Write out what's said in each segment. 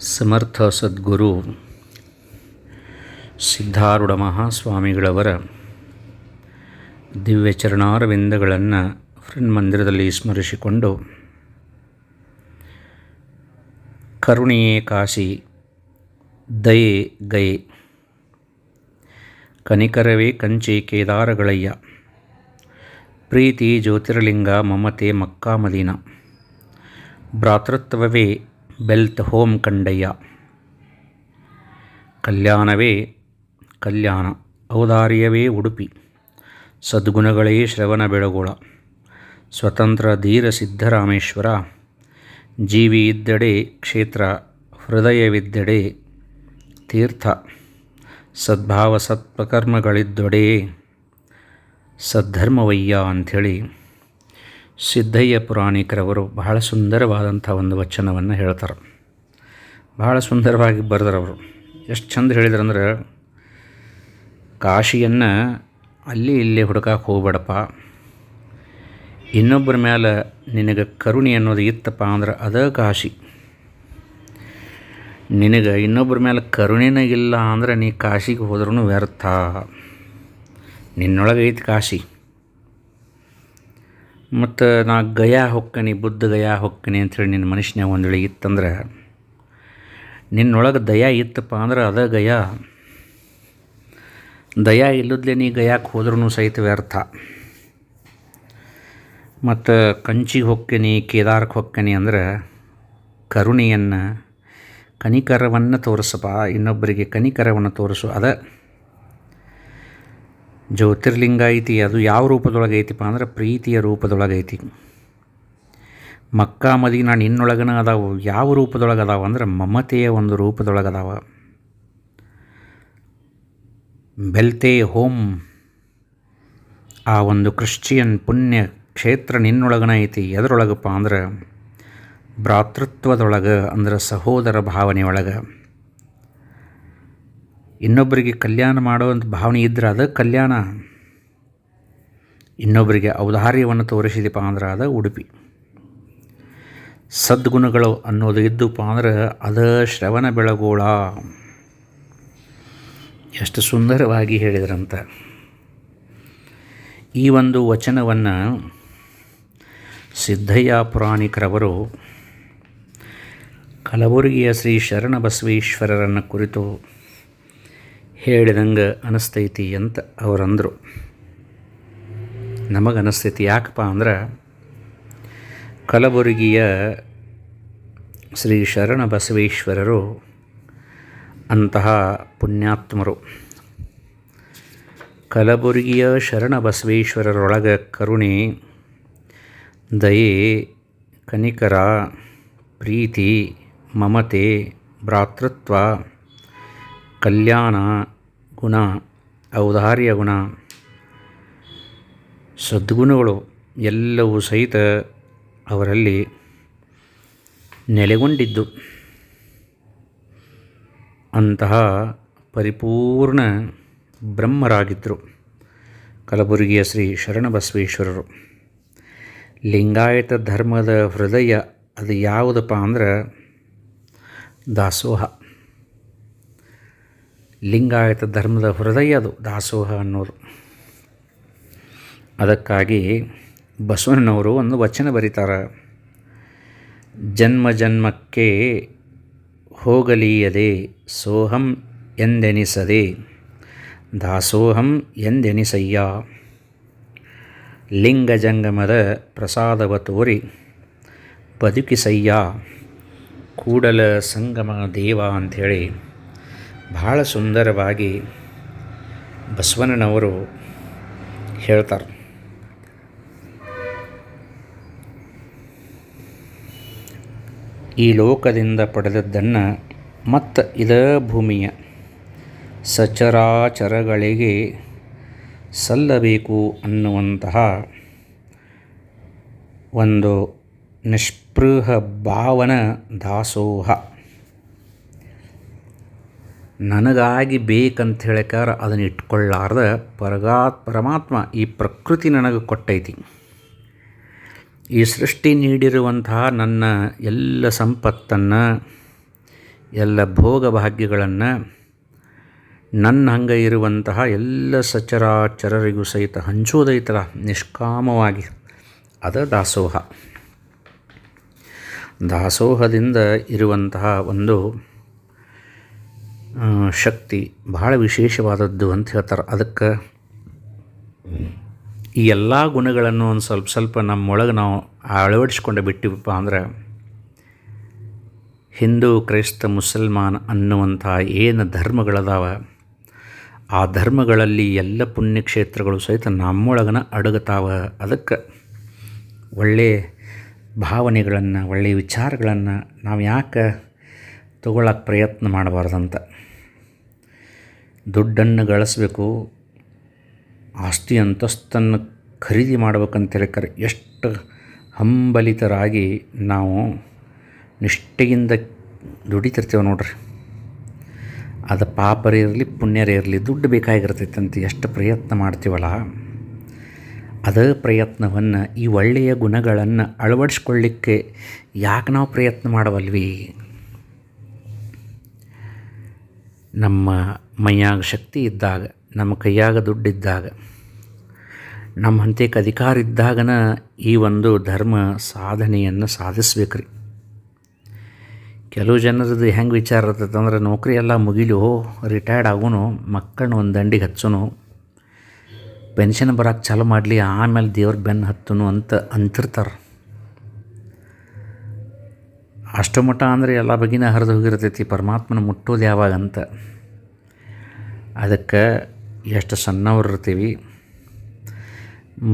ಸಮರ್ಥ ಸದ್ಗುರು ಸಿದ್ಧಾರೂಢ ಮಹಾಸ್ವಾಮಿಗಳವರ ದಿವ್ಯ ಚರಣಾರವಿಂದಗಳನ್ನು ಮಂದಿರದಲ್ಲಿ ಸ್ಮರಿಸಿಕೊಂಡು ಕರುಣೆಯೇ ಕಾಶಿ, ದಯೆ ಗಯೆ, ಕನಿಕರವೇ ಕಂಚಿ ಕೇದಾರಗಳಯ್ಯ, ಪ್ರೀತಿ ಜ್ಯೋತಿರ್ಲಿಂಗ ಮಮತೆ ಮಕ್ಕಾಮದೀನ ಭ್ರಾತೃತ್ವವೇ ಬೆಲ್ತ್ ಹೋಮ್ ಕಂಡಯ್ಯ. ಕಲ್ಯಾಣವೇ ಕಲ್ಯಾಣ, ಔದಾರ್ಯವೇ ಉಡುಪಿ. ಸದ್ಗುಣಗಳೇ ಶ್ರವಣ ಬೆಳಗೋಳ. ಸ್ವತಂತ್ರ ಧೀರ ಸಿದ್ಧರಾಮೇಶ್ವರ. ಜೀವಿ ಇದ್ದಡೆ ಕ್ಷೇತ್ರ ಹೃದಯವಿದ್ದಡೆ ತೀರ್ಥ. ಸದ್ಭಾವ ಸತ್ಪಕರ್ಮಗಳಿದ್ದೊಡೆ ಸದ್ಧರ್ಮವಯ್ಯ ಅಂಥೇಳಿ ಸಿದ್ದಯ್ಯ ಪುರಾಣಿಕರವರು ಬಹಳ ಸುಂದರವಾದಂಥ ಒಂದು ವಚನವನ್ನು ಹೇಳ್ತಾರೆ. ಬಹಳ ಸುಂದರವಾಗಿ ಬರೆದರವರು ಎಷ್ಟು ಚಂದ ಹೇಳಿದ್ರಂದ್ರೆ ಕಾಶಿಯನ್ನು ಅಲ್ಲಿ ಇಲ್ಲಿ ಹುಡುಕಕ್ಕೆ ಹೋಗ್ಬೇಡಪ್ಪ. ಇನ್ನೊಬ್ಬರ ಮೇಲೆ ನಿನಗೆ ಕರುಣೆ ಅನ್ನೋದು ಇತ್ತಪ್ಪ ಅಂದ್ರೆ ಅದ ಕಾಶಿ. ನಿನಗೆ ಇನ್ನೊಬ್ಬರ ಮೇಲೆ ಕರುಣೆನೇ ಇಲ್ಲ ಅಂದ್ರೆ ನೀ ಕಾಶಿಗೆ ಹೋದ್ರೂ ವ್ಯರ್ಥ. ನಿನ್ನೊಳಗೆ ಐತಿ ಕಾಶಿ. ಮತ್ತು ನಾ ಗಯಾ ಹೊಕ್ಕನಿ, ಬುದ್ಧ ಗಯಾ ಹೊಕ್ಕನಿ ಅಂಥೇಳಿ ನಿನ್ನ ಮನುಷ್ಯನ್ಯಾಗ ಒಂದು ವೇಳೆ ಇತ್ತಂದ್ರೆ, ನಿನ್ನೊಳಗೆ ದಯಾ ಇತ್ತಪ್ಪ ಅಂದ್ರೆ ಅದ ಗಯಾ. ದಯಾ ಇಲ್ಲದ್ಲೆ ನೀ ಗಯಾಕ್ಕೆ ಹೋದ್ರೂ ಸಹಿತ ವ್ಯರ್ಥ. ಮತ್ತು ಕಂಚಿಗೆ ಹೊಕ್ಕನಿ ಕೇದಾರಕ್ಕೆ ಹೊಕ್ಕನಿ ಅಂದ್ರೆ ಕರುಣೆಯನ್ನು, ಕನಿಕರವನ್ನು ತೋರಿಸಪ್ಪ, ಇನ್ನೊಬ್ಬರಿಗೆ ಕನಿಕರವನ್ನು ತೋರಿಸು, ಅದ ಜ್ಯೋತಿರ್ಲಿಂಗ ಐತಿ ಅದು ಯಾವ ರೂಪದೊಳಗೆ ಐತಿಪ್ಪ ಅಂದ್ರೆ ಪ್ರೀತಿಯ ರೂಪದೊಳಗೆ ಐತಿ. ಮಕ್ಕಾ ಮದೀನ ನಿನ್ನೊಳಗನ ಅದಾವು. ಯಾವ ರೂಪದೊಳಗೆ ಅದಾವ ಅಂದ್ರೆ ಮಮತೆಯ ಒಂದು ರೂಪದೊಳಗೆ ಅದಾವ. ಬೆಲ್ತೆ ಹೋಮ್ ಆ ಒಂದು ಕ್ರಿಶ್ಚಿಯನ್ ಪುಣ್ಯ ಕ್ಷೇತ್ರ ನಿನ್ನೊಳಗನ ಐತಿ. ಎದರೊಳಗಪ್ಪ ಅಂದ್ರೆ ಭ್ರಾತೃತ್ವದೊಳಗೆ ಅಂದ್ರೆ ಸಹೋದರ ಭಾವನೆಯೊಳಗೆ. ಇನ್ನೊಬ್ಬರಿಗೆ ಕಲ್ಯಾಣ ಮಾಡುವಂಥ ಭಾವನೆ ಇದ್ರೆ ಅದು ಕಲ್ಯಾಣ. ಇನ್ನೊಬ್ಬರಿಗೆ ಔದಾರ್ಯವನ್ನು ತೋರಿಸಿದಪ್ಪ ಅಂದ್ರೆ ಅದು ಉಡುಪಿ. ಸದ್ಗುಣಗಳು ಅನ್ನೋದು ಇದ್ದಪ್ಪ ಅಂದ್ರೆ ಅದು ಶ್ರವಣ ಬೆಳಗೋಳ. ಎಷ್ಟು ಸುಂದರವಾಗಿ ಹೇಳಿದ್ರಂತ. ಈ ಒಂದು ವಚನವನ್ನು ಸಿದ್ಧಯ್ಯ ಪುರಾಣಿಕರವರು ಕಲಬುರಗಿಯ ಶ್ರೀ ಶರಣ ಬಸವೇಶ್ವರರನ್ನು ಕುರಿತು ಹೇಳಿದಂಗೆ ಅನಿಸ್ತೈತಿ ಅಂತ ಅವರಂದರು. ನಮಗೆ ಅನಿಸ್ತೈತಿ ಯಾಕಪ್ಪ ಅಂದ್ರೆ ಕಲಬುರಗಿಯ ಶ್ರೀ ಶರಣ ಬಸವೇಶ್ವರರು ಅಂತಹ ಪುಣ್ಯಾತ್ಮರು. ಕಲಬುರಗಿಯ ಶರಣ ಬಸವೇಶ್ವರರೊಳಗೆ ಕರುಣೆ, ದಯೆ, ಕನಿಕರ, ಪ್ರೀತಿ, ಮಮತೆ, ಭ್ರಾತೃತ್ವ ಕಲ್ಯಾಣ ಗುಣ, ಔದಾರ್ಯ ಗುಣ, ಸದ್ಗುಣಗಳು ಎಲ್ಲವೂ ಸಹಿತ ಅವರಲ್ಲಿ ನೆಲೆಗೊಂಡಿದ್ದು. ಅಂತಹ ಪರಿಪೂರ್ಣ ಬ್ರಹ್ಮರಾಗಿದ್ದರು ಕಲಬುರಗಿಯ ಶ್ರೀ ಶರಣಬಸವೇಶ್ವರರು. ಲಿಂಗಾಯತ ಧರ್ಮದ ಹೃದಯ ಅದು ಯಾವುದಪ್ಪ ಅಂದ್ರೆ ದಾಸೋಹ. ಲಿಂಗಾಯತ ಧರ್ಮದ ಹೃದಯ ಅದು, ದಾಸೋಹ ಅನ್ನೋದು. ಅದಕ್ಕಾಗಿ ಬಸವಣ್ಣನವರು ಒಂದು ವಚನ ಬರೀತಾರೆ. ಜನ್ಮ ಜನ್ಮಕ್ಕೆ ಹೋಗಲೀಯದೆ ಸೋಹಂ ಎಂದೆನಿಸದೆ, ದಾಸೋಹಂ ಎಂದೆನಿಸಯ್ಯ. ಲಿಂಗ ಜಂಗಮದ ಪ್ರಸಾದವ ತೋರಿ ಬದುಕಿಸಯ್ಯ. ಕೂಡಲ ಸಂಗಮ ದೇವ ಅಂಥೇಳಿ ಭಾಳ ಸುಂದರವಾಗಿ ಬಸವಣ್ಣನವರು ಹೇಳ್ತಾರೆ. ಈ ಲೋಕದಿಂದ ಪಡೆದದ್ದನ್ನು ಮತ್ತು ಇದ ಭೂಮಿಯ ಸಚರಾಚರಗಳಿಗೆ ಸಲ್ಲಬೇಕು ಅನ್ನುವಂತಹ ಒಂದು ನಿಷ್ಪೃಹ ಭಾವನ ದಾಸೋಹ. ನನಗಾಗಿ ಬೇಕಂತ ಹೇಳಕಾರ ಅದನ್ನು ಇಟ್ಕೊಳ್ಳಾರ್ದ ಪರಗಾ ಪರಮಾತ್ಮ ಈ ಪ್ರಕೃತಿ ನನಗೆ ಕೊಟ್ಟೈತಿ. ಈ ಸೃಷ್ಟಿ ನೀಡಿರುವಂತಹ ನನ್ನ ಎಲ್ಲ ಸಂಪತ್ತನ್ನು, ಎಲ್ಲ ಭೋಗ ಭಾಗ್ಯಗಳನ್ನು, ನನ್ನ ಹಂಗೆ ಇರುವಂತಹ ಎಲ್ಲ ಸಚರಾಚರರಿಗೂ ಸಹಿತ ಹಂಚೋದೈತಲ್ಲ ನಿಷ್ಕಾಮವಾಗಿ. ಅದ ದಾಸೋಹ. ದಾಸೋಹದಿಂದ ಇರುವಂತಹ ಒಂದು ಶಕ್ತಿ ಬಹಳ ವಿಶೇಷವಾದದ್ದು ಅಂತ ಹೇಳ್ತಾರೆ. ಅದಕ್ಕೆ ಈ ಎಲ್ಲ ಗುಣಗಳನ್ನು ಒಂದು ಸ್ವಲ್ಪ ಸ್ವಲ್ಪ ನಮ್ಮೊಳಗೆ ನಾವು ಅಳವಡಿಸ್ಕೊಂಡು ಬಿಟ್ಟಿವಪ್ಪ ಅಂದ್ರೆ, ಹಿಂದೂ, ಕ್ರೈಸ್ತ, ಮುಸಲ್ಮಾನ್ ಅನ್ನುವಂಥ ಏನು ಧರ್ಮಗಳದಾವ, ಆ ಧರ್ಮಗಳಲ್ಲಿ ಎಲ್ಲ ಪುಣ್ಯಕ್ಷೇತ್ರಗಳು ಸಹಿತ ನಮ್ಮೊಳಗನ ಅಡಗತಾವ. ಅದಕ್ಕೆ ಒಳ್ಳೆಯ ಭಾವನೆಗಳನ್ನು ಒಳ್ಳೆಯ ವಿಚಾರಗಳನ್ನು ನಾವು ಯಾಕೆ ತಗೊಳ್ಳೋಕೆ ಪ್ರಯತ್ನ ಮಾಡಬಾರ್ದಂತ. ದುಡ್ಡನ್ನು ಗಳಿಸ್ಬೇಕು. ಆಸ್ತಿ ಅಂತಸ್ತನ್ನು ಖರೀದಿ ಮಾಡ್ಬೇಕಂತ ಹೇಳಿಕರೆ ಎಷ್ಟು ಹಂಬಲಿತರಾಗಿ ನಾವು ನಿಷ್ಠೆಯಿಂದ ದುಡಿತಿರ್ತೇವೆ ನೋಡ್ರಿ. ಅದು ಪಾಪರೇ ಇರಲಿ, ಪುಣ್ಯರೇ ಇರಲಿ, ದುಡ್ಡು ಬೇಕಾಗಿರ್ತೈತೆ ಅಂತ ಎಷ್ಟು ಪ್ರಯತ್ನ ಮಾಡ್ತೀವಲ್ಲ. ಅದೇ ಪ್ರಯತ್ನವನ್ನು ಈ ಒಳ್ಳೆಯ ಗುಣಗಳನ್ನು ಅಳವಡಿಸ್ಕೊಳ್ಳಿಕ್ಕೆ ಯಾಕೆ ನಾವು ಪ್ರಯತ್ನ ಮಾಡವಲ್ವಿ? ನಮ್ಮ ಮೈಯಾಗ ಶಕ್ತಿ ಇದ್ದಾಗ, ನಮ್ಮ ಕೈಯಾಗ ದುಡ್ಡಿದ್ದಾಗ, ನಮ್ಮ ಹಂತಕ್ಕೆ ಅಧಿಕಾರ ಇದ್ದಾಗನ ಈ ಒಂದು ಧರ್ಮ ಸಾಧನೆಯನ್ನು ಸಾಧಿಸ್ಬೇಕ್ರಿ. ಕೆಲವು ಜನರದ್ದು ಹೆಂಗೆ ವಿಚಾರ ಇರ್ತದಂದ್ರೆ ನೌಕರಿ ಎಲ್ಲ ಮುಗಿಲು ರಿಟೈರ್ಡ್ ಆಗೋನು, ಮಕ್ಕಳನ್ನ ಒಂದು ದಂಡಿಗೆ ಹಚ್ಚೋನು ಪೆನ್ಷನ್ ಬರೋಕ್ಕೆ ಚಾಲು ಮಾಡಲಿ, ಆಮೇಲೆ ದೇವ್ರ ಬೆನ್ನು ಹತ್ತನು ಅಂತ ಅಂತಿರ್ತಾರೆ. ಅಷ್ಟು ಮಟ್ಟ ಅಂದರೆ ಎಲ್ಲ ಬಗಿನ ಹರಿದು ಹೋಗಿರ್ತೈತಿ, ಪರಮಾತ್ಮನ ಮುಟ್ಟೋದು ಯಾವಾಗ ಅಂತ ಅದಕ್ಕೆ ಎಷ್ಟು ಸಣ್ಣವ್ರು ಇರ್ತೀವಿ,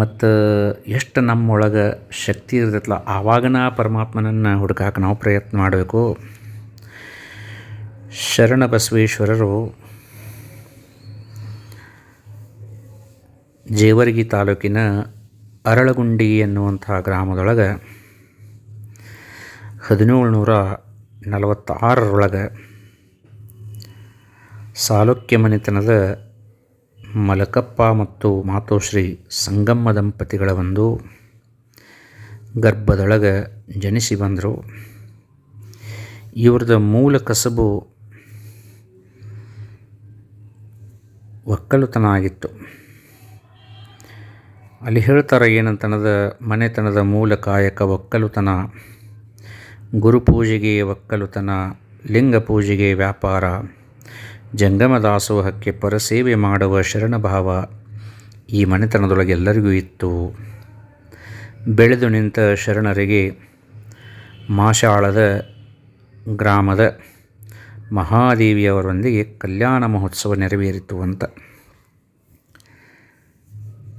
ಮತ್ತು ಎಷ್ಟು ನಮ್ಮೊಳಗೆ ಶಕ್ತಿ ಇರ್ತೈತಲ್ಲ ಆವಾಗನ ಪರಮಾತ್ಮನನ್ನು ಹುಡುಕಾಕ ನಾವು ಪ್ರಯತ್ನ ಮಾಡಬೇಕು. ಶರಣ ಬಸವೇಶ್ವರರು ಜೇವರ್ಗಿ ತಾಲೂಕಿನ ಅರಳಗುಂಡಿ ಎನ್ನುವಂಥ ಗ್ರಾಮದೊಳಗೆ ಹದಿನೇಳು ನೂರ ನಲವತ್ತಾರರೊಳಗೆ ಸಾಲುಕ್ಯ ಮನೆತನದ ಮಲಕಪ್ಪ ಮತ್ತು ಮಾತೋಶ್ರೀ ಸಂಗಮ್ಮ ದಂಪತಿಗಳ ಒಂದು ಗರ್ಭದೊಳಗೆ ಜನಿಸಿ ಬಂದರು. ಇವ್ರದ ಮೂಲ ಕಸಬು ಒಕ್ಕಲುತನ ಆಗಿತ್ತು. ಅಲ್ಲಿ ಹೇಳ್ತಾರೆ ಏನಂತನದ ಮನೆತನದ ಮೂಲ ಕಾಯಕ ಒಕ್ಕಲುತನ. ಗುರುಪೂಜೆಗೆ ಒಕ್ಕಲುತನ ಲಿಂಗ ಪೂಜೆಗೆ ವ್ಯಾಪಾರ ಜಂಗಮ ದಾಸೋಹಕ್ಕೆ ಪರಸೇವೆ ಮಾಡುವ ಶರಣಭಾವ ಈ ಮನೆತನದೊಳಗೆಲ್ಲರಿಗೂ ಇತ್ತು. ಬೆಳೆದು ನಿಂತ ಶರಣರಿಗೆ ಮಾಶಾಳದ ಗ್ರಾಮದ ಮಹಾದೇವಿಯವರೊಂದಿಗೆ ಕಲ್ಯಾಣ ಮಹೋತ್ಸವ ನೆರವೇರಿತು ಅಂತ.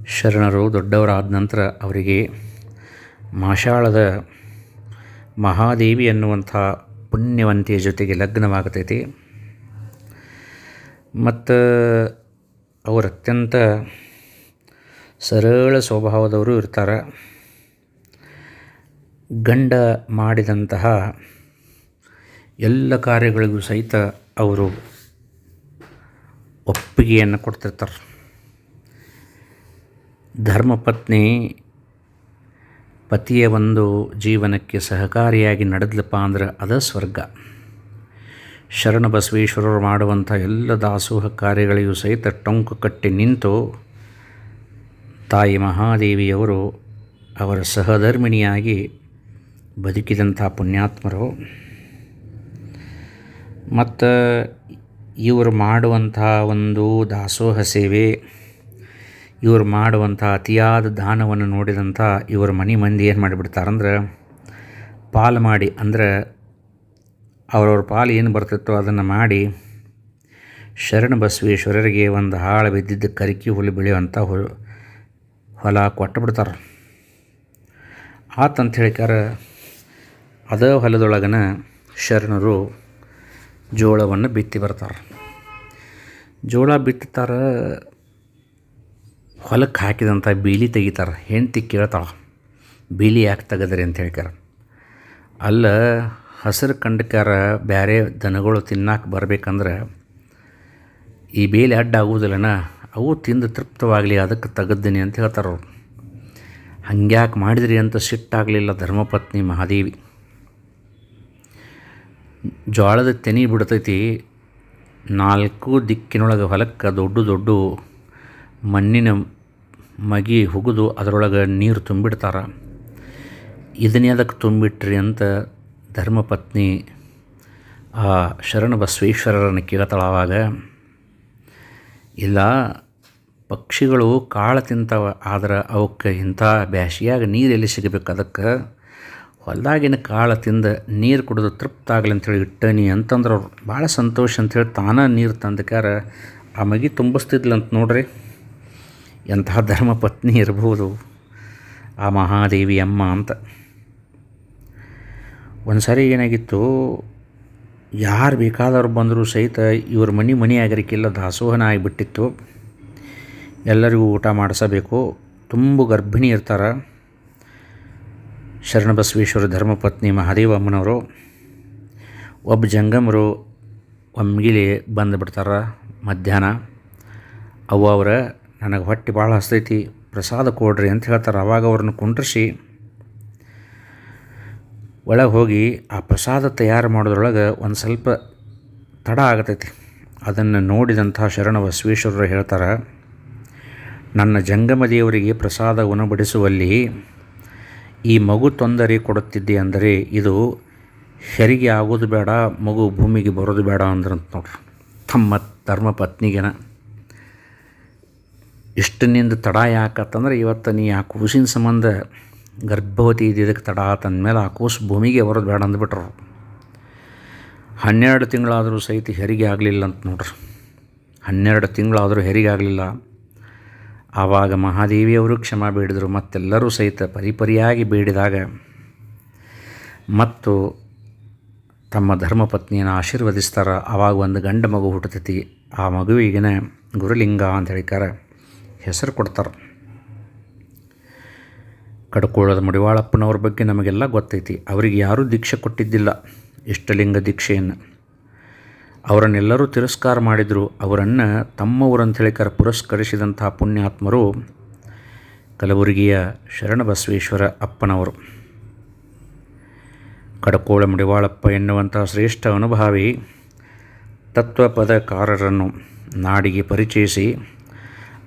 ಶರಣರು ದೊಡ್ಡವರಾದ ನಂತರ ಅವರಿಗೆ ಮಾಷಾಳದ ಮಹಾದೇವಿ ಅನ್ನುವಂಥ ಪುಣ್ಯವಂತಿಯ ಜೊತೆಗೆ ಲಗ್ನವಾಗತೈತಿ. ಮತ್ತು ಅವರು ಅತ್ಯಂತ ಸರಳ ಸ್ವಭಾವದವರು ಇರ್ತಾರೆ. ಗಂಡ ಮಾಡಿದಂತಹ ಎಲ್ಲ ಕಾರ್ಯಗಳಿಗೂ ಸಹಿತ ಅವರು ಒಪ್ಪಿಗೆಯನ್ನು ಕೊಡ್ತಿರ್ತಾರೆ. ಧರ್ಮಪತ್ನಿ ಪತಿಯ ಒಂದು ಜೀವನಕ್ಕೆ ಸಹಕಾರಿಯಾಗಿ ನಡೆದ್ಲಪ್ಪ ಅಂದ್ರೆ ಅದ ಸ್ವರ್ಗ. ಶರಣ ಬಸವೇಶ್ವರರು ಮಾಡುವಂಥ ಎಲ್ಲ ದಾಸೋಹ ಕಾರ್ಯಗಳಿಗೂ ಸಹಿತ ಟೊಂಕು ಕಟ್ಟಿ ನಿಂತು ತಾಯಿ ಮಹಾದೇವಿಯವರು ಅವರ ಸಹಧರ್ಮಿಣಿಯಾಗಿ ಬದುಕಿದಂಥ ಪುಣ್ಯಾತ್ಮರು. ಮತ್ತು ಇವರು ಮಾಡುವಂಥ ಒಂದು ದಾಸೋಹ ಸೇವೆ ಇವರು ಮಾಡುವಂಥ ಅತಿಯಾದ ದಾನವನ್ನು ನೋಡಿದಂಥ ಇವ್ರ ಮನೆ ಮಂದಿ ಏನು ಮಾಡಿಬಿಡ್ತಾರಂದ್ರೆ ಪಾಲು ಮಾಡಿ, ಅಂದ್ರೆ ಅವ್ರವ್ರ ಪಾಲು ಏನು ಬರ್ತಿತ್ತೋ ಅದನ್ನು ಮಾಡಿ ಶರಣ ಬಸವೇಶ್ವರರಿಗೆ ಒಂದು ಹಾಳು ಬಿದ್ದಿದ್ದ ಕರಿಕಿ ಹುಲ್ಲು ಬೆಳೆಯುವಂಥ ಹೊ ಹೊಲ ಕೊಟ್ಟು ಬಿಡ್ತಾರೆ ಆತಂತ ಹೇಳಿಕಾರ ಅದೇ ಹೊಲದೊಳಗನ ಶರಣರು ಜೋಳವನ್ನು ಬಿತ್ತಿ ಬರ್ತಾರೆ. ಜೋಳ ಬಿತ್ತುತ್ತಾರೆ ಹೊಲಕ್ಕೆ ಹಾಕಿದಂಥ ಬೀಲಿ ತೆಗಿತಾರೆ. ಹೆಂಡ್ತಿ ಕೇಳ್ತಾಳೆ, ಬೀಲಿ ಯಾಕೆ ತೆಗೆದ್ರಿ? ಅಂತ ಹೇಳ್ಕಾರ ಅಲ್ಲ, ಹಸಿರು ಕಂಡಕಾರ ಬೇರೆ ದನಗಳು ತಿನ್ನಕ್ಕೆ ಬರಬೇಕಂದ್ರೆ ಈ ಬೇಲಿ ಅಡ್ಡ ಆಗುವುದಿಲ್ಲನ ಅವು ತಿಂದು ತೃಪ್ತವಾಗಲಿ, ಅದಕ್ಕೆ ತೆಗದ್ದೀನಿ ಅಂತ ಹೇಳ್ತಾರೆ ಅವರು. ಹಂಗ್ಯಾಕೆ ಮಾಡಿದ್ರಿ ಅಂತ ಸಿಟ್ಟಾಗಲಿಲ್ಲ ಧರ್ಮಪತ್ನಿ ಮಹಾದೇವಿ. ಜೋಳದ ತೆನಿ ಬಿಡ್ತೈತಿ, ನಾಲ್ಕು ದಿಕ್ಕಿನೊಳಗೆ ಹೊಲಕ್ಕೆ ದೊಡ್ಡ ದೊಡ್ಡ ಮಣ್ಣಿನ ಮಗಿ ಹುಗಿದು ಅದರೊಳಗೆ ನೀರು ತುಂಬಿಡ್ತಾರೆ. ಇದನ್ನೇ ಅದಕ್ಕೆ ತುಂಬಿಟ್ರಿ ಅಂತ ಧರ್ಮಪತ್ನಿ ಆ ಶರಣ ಬಸವೇಶ್ವರರನ್ನು ಕೇಳ್ತಾಳಾವಾಗ ಇಲ್ಲ, ಪಕ್ಷಿಗಳು ಕಾಳು ತಿಂತಾವ, ಆದ್ರೆ ಅವಕ್ಕೆ ಇಂಥ ಬ್ಯಾಸಿಯಾಗ ನೀರು ಎಲ್ಲಿ ಸಿಗಬೇಕು? ಅದಕ್ಕೆ ಹೊಲದಾಗಿನ ಕಾಳು ತಿಂದು ನೀರು ಕುಡಿದು ತೃಪ್ತ ಆಗಲಿ ಅಂಥೇಳಿ ಇಟ್ಟನಿ ಅಂತಂದ್ರೆ ಅವ್ರು ಭಾಳ ಸಂತೋಷ ಅಂಥೇಳಿ ತಾನೇ ನೀರು ತಂದಕ್ಕಾರ ಆ ಮಗಿ ತುಂಬಿಸ್ತಿದ್ಲಂತ ನೋಡ್ರಿ. ಎಂತಹ ಧರ್ಮಪತ್ನಿ ಇರಬಹುದು ಆ ಮಹಾದೇವಿ ಅಮ್ಮ ಅಂತ. ಒಂದು ಸಾರಿ ಏನಾಗಿತ್ತು, ಯಾರು ಬೇಕಾದವ್ರು ಬಂದರೂ ಸಹಿತ ಇವ್ರ ಮನೆ ಮನೆ ಆಗಿರಕ್ಕಿಲ್ಲ ದಾಸೋಹನ ಆಗಿಬಿಟ್ಟಿತ್ತು. ಎಲ್ಲರಿಗೂ ಊಟ ಮಾಡಿಸಬೇಕು. ತುಂಬ ಗರ್ಭಿಣಿ ಇರ್ತಾರೆ ಶರಣಬಸವೇಶ್ವರ ಧರ್ಮಪತ್ನಿ ಮಹಾದೇವ ಅಮ್ಮನವರು. ಒಬ್ಬ ಜಂಗಮರು ಒಮ್ಗಿಲಿ ಬಂದುಬಿಡ್ತಾರೆ ಮಧ್ಯಾಹ್ನ. ಅವರ ನನಗೆ ಹೊಟ್ಟೆ ಭಾಳ ಹಸ್ತೈತಿ, ಪ್ರಸಾದ ಕೊಡ್ರಿ ಅಂತ ಹೇಳ್ತಾರೆ. ಅವಾಗ ಅವ್ರನ್ನ ಕುಂಡ್ರಿಸಿ ಒಳಗೆ ಹೋಗಿ ಆ ಪ್ರಸಾದ ತಯಾರು ಮಾಡೋದ್ರೊಳಗೆ ಒಂದು ಸ್ವಲ್ಪ ತಡ ಆಗತೈತಿ. ಅದನ್ನು ನೋಡಿದಂಥ ಶರಣ ಬಸವೇಶ್ವರರು ಹೇಳ್ತಾರೆ, ನನ್ನ ಜಂಗಮ ದೇವರಿಗೆ ಪ್ರಸಾದ ಉಣಬಡಿಸುವಲ್ಲಿ ಈ ಮಗು ತೊಂದರೆ ಕೊಡುತ್ತಿದ್ದೆ ಅಂದರೆ ಇದು ಹೆರಿಗೆ ಆಗೋದು ಬೇಡ, ಮಗು ಭೂಮಿಗೆ ಬರೋದು ಬೇಡ ಅಂದ್ರಂತ ನೋಡ್ರಿ. ತಮ್ಮ ಧರ್ಮ ಪತ್ನಿಗೆನ ಇಷ್ಟನಿಂದ ತಡ ಯಾಕತ್ತಂದ್ರೆ ಇವತ್ತು ನೀ ಆ ಕೂಸಿನ ಸಂಬಂಧ ಗರ್ಭವತಿ ಇದ್ದಿದ್ದಕ್ಕೆ ತಡ ಆತಂದಮೇಲೆ ಆ ಕೂಸು ಭೂಮಿಗೆ ಬರೋದು ಬೇಡ ಅಂದ್ಬಿಟ್ರು. ಹನ್ನೆರಡು ತಿಂಗಳಾದರೂ ಸಹಿತ ಹೆರಿಗೆ ಆಗಲಿಲ್ಲ ಅಂತ ನೋಡ್ರಿ. ಹನ್ನೆರಡು ತಿಂಗಳಾದರೂ ಹೆರಿಗೆ ಆಗಲಿಲ್ಲ. ಆವಾಗ ಮಹಾದೇವಿಯವರು ಕ್ಷಮ ಬೇಡಿದರು. ಮತ್ತೆಲ್ಲರೂ ಸಹಿತ ಪರಿಪರಿಯಾಗಿ ಬೇಡಿದಾಗ ಮತ್ತು ತಮ್ಮ ಧರ್ಮಪತ್ನಿಯನ್ನು ಆಶೀರ್ವದಿಸ್ತಾರೆ. ಆವಾಗ ಒಂದು ಗಂಡ ಮಗು ಹುಟ್ಟತೈತಿ. ಆ ಮಗುವಿಗಿನ ಗುರುಲಿಂಗ ಅಂತ ಹೇಳಿಕಾರ ಹೆಸರು ಕೊಡ್ತಾರೆ. ಕಡ್ಕೋಳದ ಮುಡಿವಾಳಪ್ಪನವ್ರ ಬಗ್ಗೆ ನಮಗೆಲ್ಲ ಗೊತ್ತೈತಿ. ಅವರಿಗೆ ಯಾರೂ ದೀಕ್ಷೆ ಕೊಟ್ಟಿದ್ದಿಲ್ಲ. ಇಷ್ಟಲಿಂಗ ದೀಕ್ಷೆಯನ್ನು. ಅವರನ್ನೆಲ್ಲರೂ ತಿರಸ್ಕಾರ ಮಾಡಿದರು. ಅವರನ್ನು ತಮ್ಮವರಂಥೇಳಿ ಅಂತ ಹೇಳಿಕರ ಪುರಸ್ಕರಿಸಿದಂಥ ಪುಣ್ಯಾತ್ಮರು ಕಲಬುರಗಿಯ ಶರಣಬಸವೇಶ್ವರ ಅಪ್ಪನವರು. ಕಡಕೋಳ ಮುಡಿವಾಳಪ್ಪ ಎನ್ನುವಂಥ ಶ್ರೇಷ್ಠ ಅನುಭಾವಿ ತತ್ವಪದಕಾರರನ್ನು ನಾಡಿಗೆ ಪರಿಚಯಿಸಿ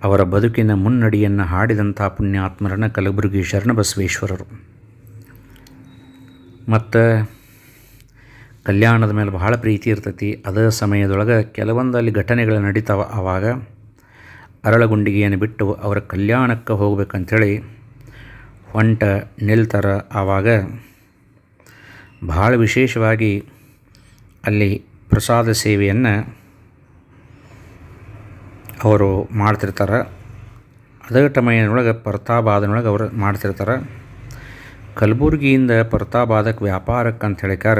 ಅವರ ಬದುಕಿನ ಮುನ್ನಡಿಯನ್ನು ಹಾಡಿದಂಥ ಪುಣ್ಯಾತ್ಮರನ್ನ ಕಲಬುರಗಿ ಶರಣಬಸವೇಶ್ವರರು. ಮತ್ತು ಕಲ್ಯಾಣದ ಮೇಲೆ ಬಹಳ ಪ್ರೀತಿ ಇರ್ತೈತಿ. ಅದೇ ಸಮಯದೊಳಗೆ ಕೆಲವೊಂದು ಅಲ್ಲಿ ಘಟನೆಗಳು ನಡೀತಾವ. ಆವಾಗ ಅರಳಗುಂಡಿಗೆಯನ್ನು ಬಿಟ್ಟು ಅವರ ಕಲ್ಯಾಣಕ್ಕೆ ಹೋಗ್ಬೇಕಂಥೇಳಿ ಹೊಂಟ ನಿಲ್ತಾರ. ಆವಾಗ ಭಾಳ ವಿಶೇಷವಾಗಿ ಅಲ್ಲಿ ಪ್ರಸಾದ ಸೇವೆಯನ್ನು ಅವರು ಮಾಡ್ತಿರ್ತಾರೆ. ಅದೇ ಟಮಯನೊಳಗೆ ಪ್ರತಾಪಾದನೊಳಗೆ ಅವರು ಮಾಡ್ತಿರ್ತಾರೆ. ಕಲಬುರಗಿಯಿಂದ ಪರ್ತಾಬಾದಕ್ಕೆ ವ್ಯಾಪಾರಕ್ಕೆ ಅಂತ ಹೇಳಿಕಾರ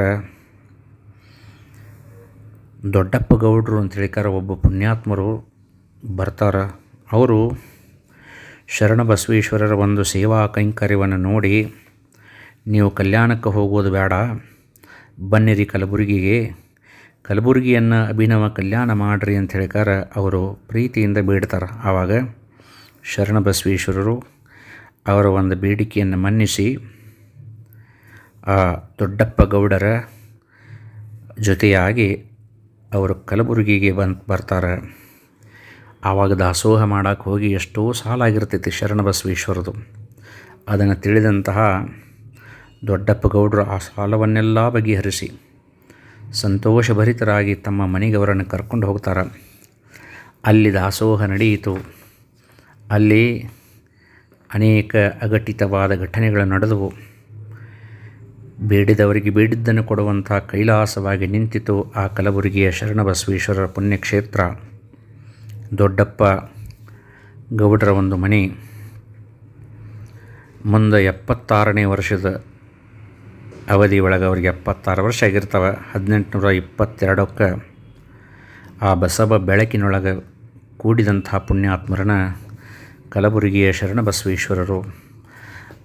ದೊಡ್ಡಪ್ಪ ಗೌಡ್ರು ಅಂತ ಹೇಳಿಕಾರ ಒಬ್ಬ ಪುಣ್ಯಾತ್ಮರು ಬರ್ತಾರೆ. ಅವರು ಶರಣ ಬಸವೇಶ್ವರರ ಒಂದು ಸೇವಾ ಕೈಂಕರ್ಯವನ್ನು ನೋಡಿ, ನೀವು ಕಲ್ಯಾಣಕ್ಕೆ ಹೋಗೋದು ಬೇಡ, ಬನ್ನಿರಿ ಕಲಬುರಗಿಗೆ ಕಲಬುರಗಿಯನ್ನು ಅಭಿನವ ಕಲ್ಯಾಣ ಮಾಡ್ರಿ ಅಂತ ಹೇಳಿಕಾರ ಅವರು ಪ್ರೀತಿಯಿಂದ ಬೇಡ್ತಾರೆ. ಆವಾಗ ಶರಣ ಬಸವೇಶ್ವರರು ಅವರ ಒಂದು ಬೇಡಿಕೆಯನ್ನು ಮನ್ನಿಸಿ ಆ ದೊಡ್ಡಪ್ಪ ಗೌಡರ ಜೊತೆಯಾಗಿ ಅವರು ಕಲಬುರಗಿಗೆ ಬಂದು ಬರ್ತಾರೆ. ಆವಾಗ ದಾಸೋಹ ಮಾಡೋಕ್ಕೆ ಹೋಗಿ ಎಷ್ಟೋ ಸಾಲಾಗಿರ್ತೈತಿ ಶರಣ ಬಸವೇಶ್ವರದು ಅದನ್ನು ತಿಳಿದಂತಹ ದೊಡ್ಡಪ್ಪ ಗೌಡರು ಆ ಸಾಲವನ್ನೆಲ್ಲ ಬಗೆಹರಿಸಿ ಸಂತೋಷಭರಿತರಾಗಿ ತಮ್ಮ ಮನೆಗೆ ಅವರನ್ನು ಕರ್ಕೊಂಡು ಹೋಗ್ತಾರೆ. ಅಲ್ಲಿ ದಾಸೋಹ ನಡೆಯಿತು. ಅಲ್ಲಿ ಅನೇಕ ಅಘಟಿತವಾದ ಘಟನೆಗಳು ನಡೆದವು. ಬೇಡಿದವರಿಗೆ ಬೇಡಿದ್ದನ್ನು ಕೊಡುವಂಥ ಕೈಲಾಸವಾಗಿ ನಿಂತಿತು ಆ ಕಲಬುರಗಿಯ ಶರಣಬಸವೇಶ್ವರರ ಪುಣ್ಯಕ್ಷೇತ್ರ. ದೊಡ್ಡಪ್ಪ ಗೌಡರ ಒಂದು ಮನೆ. ಮುಂದೆ ಎಪ್ಪತ್ತಾರನೇ ವರ್ಷದ ಅವಧಿ ಒಳಗೆ ಅವ್ರಿಗೆ ಎಪ್ಪತ್ತಾರು ವರ್ಷ ಆಗಿರ್ತವೆ. ಹದಿನೆಂಟುನೂರ ಇಪ್ಪತ್ತೆರಡಕ್ಕೆ ಆ ಬಸವ ಬೆಳಕಿನೊಳಗೆ ಕೂಡಿದಂತಹ ಪುಣ್ಯಾತ್ಮರನ್ನ ಕಲಬುರಗಿಯ ಶರಣಬಸವೇಶ್ವರರು,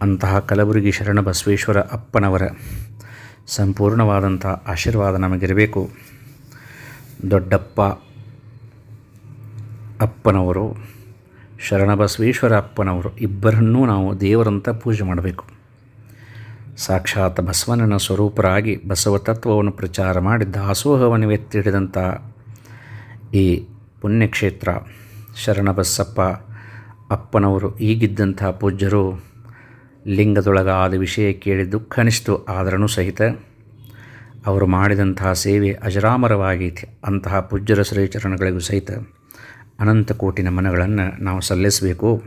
ಅಂತಹ ಕಲಬುರಗಿ ಶರಣಬಸವೇಶ್ವರ ಅಪ್ಪನವರ ಸಂಪೂರ್ಣವಾದಂಥ ಆಶೀರ್ವಾದ ನಮಗಿರಬೇಕು. ದೊಡ್ಡಪ್ಪ ಅಪ್ಪನವರು, ಶರಣಬಸವೇಶ್ವರ ಅಪ್ಪನವರು ಇಬ್ಬರನ್ನೂ ನಾವು ದೇವರಂತ ಪೂಜೆ ಮಾಡಬೇಕು. ಸಾಕ್ಷಾತ್ ಬಸವನನ ಸ್ವರೂಪರಾಗಿ ಬಸವ ತತ್ವವನ್ನು ಪ್ರಚಾರ ಮಾಡಿ ದಾಸೋಹವನ್ನು ಎತ್ತಿ ಹಿಡಿದಂಥ ಈ ಪುಣ್ಯಕ್ಷೇತ್ರ ಶರಣಬಸಪ್ಪ ಅಪ್ಪನವರು ಈಗಿದ್ದಂಥ ಪೂಜ್ಯರು ಲಿಂಗದೊಳಗಾದ ವಿಷಯ ಕೇಳಿ ದುಃಖ ಅನಿಸ್ತು. ಆದ್ರೂ ಸಹಿತ ಅವರು ಮಾಡಿದಂತಹ ಸೇವೆ ಅಜರಾಮರವಾಗೈತಿ. ಅಂತಹ ಪೂಜ್ಯರ ಶ್ರೀಚರಣಗಳಿಗೂ ಸಹಿತ ಅನಂತ ಕೋಟಿ ನಮನಗಳನ್ನು ನಾವು ಸಲ್ಲಿಸಬೇಕು.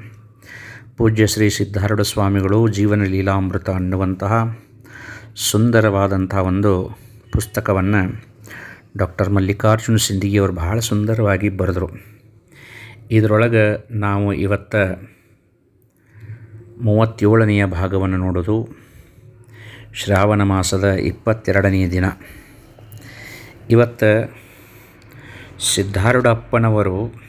ಪೂಜ್ಯ ಶ್ರೀ ಸಿದ್ಧಾರೂಢ ಸ್ವಾಮಿಗಳು ಜೀವನ ಲೀಲಾಮೃತ ಅನ್ನುವಂತಹ ಸುಂದರವಾದಂಥ ಒಂದು ಪುಸ್ತಕವನ್ನು ಡಾಕ್ಟರ್ ಮಲ್ಲಿಕಾರ್ಜುನ ಸಿಂದಗಿಯವರು ಬಹಳ ಸುಂದರವಾಗಿ ಬರೆದರು. ಇದರೊಳಗೆ ನಾವು ಇವತ್ತ ಮೂವತ್ತೇಳನೆಯ ಭಾಗವನ್ನು ನೋಡೋದು. ಶ್ರಾವಣ ಮಾಸದ ಇಪ್ಪತ್ತೆರಡನೆಯ ದಿನ. ಇವತ್ತು ಸಿದ್ಧಾರೂಢಪ್ಪನವರು